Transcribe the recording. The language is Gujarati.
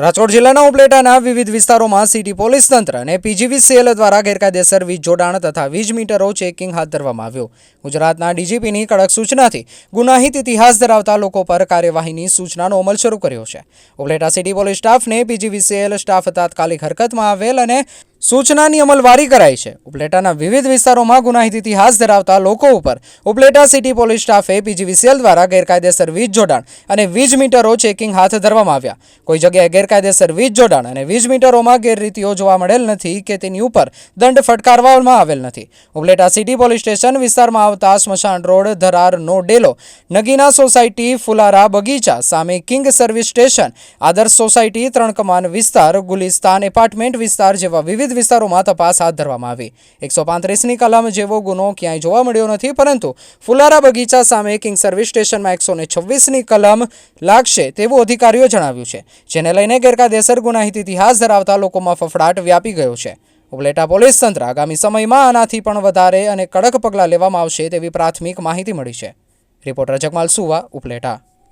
રાજકોટ જિલ્લાના ઉપલેટાના વિવિધ વિસ્તારોમાં સિટી પોલીસ તંત્ર અને પીજીવીસીએલ દ્વારા ગેરકાયદેસર વીજ જોડાણ તથા વીજ મીટરો ચેકિંગ હાથ ધરવામાં આવ્યું. ગુજરાતના ડીજીપીની કડક સૂચનાથી ગુનાહિત ઇતિહાસ ધરાવતા લોકો પર કાર્યવાહીની સૂચનાનો અમલ શરૂ કર્યો છે. ઉપલેટા સિટી પોલીસ સ્ટાફને પીજીવીસીએલ સ્ટાફ તાત્કાલિક હરકતમાં આવેલ અને સૂચનાની અમલવારી કરાઈ છે. ઉપલેટાના વિવિધ વિસ્તારોમાં ગુનાહિત ઇતિહાસ ધરાવતા લોકો ઉપર ઉપલેટા સિટી પોલીસ સ્ટાફે પીજીવીસીએલ દ્વારા ગેરકાયદેસર વીજ જોડાણ અને વીજ મીટરો ચેકિંગ હાથ ધરવામાં આવ્યા. કોઈ જગ્યાએ ગેરકાયદેસર વીજ જોડાણ અને વીજ મીટરોમાં ગેરરીતિઓ જોવા મળેલ નથી કે તેની ઉપર દંડ ફટકારવામાં આવેલ નથી. ઉપલેટા સિટી પોલીસ સ્ટેશન વિસ્તારમાં આવતા સ્મશાન રોડ, ધરાર નો ડેલો નગીના સોસાયટી, ફુલારા, બગીચા, સામે King Service Station, Adarsh society, ત્રણ કમાન વિસ્તાર, ગુલિસ્તાન એપાર્ટમેન્ટ વિસ્તાર જેવા વિવિધ વિસ્તારોમાં તપાસ હાથ ધરવામાં આવી. એકસો પાંત્રીસની કલમ જેવો ગુનો ક્યાંય જોવા મળ્યો નથી, પરંતુ ફુલારા બગીચા સામે કિંગ સર્વિસ સ્ટેશનમાં એકસો ને છવ્વીસની કલમ લાગશે તેવું અધિકારીઓ જણાવ્યું છે, જેને લઈને ગેરકાયદેસર ગુનાહિત ઇતિહાસ ધરાવતા લોકોમાં ફફડાટ વ્યાપી ગયો છે. ઉપલેટા પોલીસ તંત્ર આગામી સમયમાં આનાથી પણ વધારે અને કડક પગલાં લેવામાં આવશે તેવી પ્રાથમિક માહિતી મળી છે. રિપોર્ટર જગમાલ સુવા, ઉપલેટા.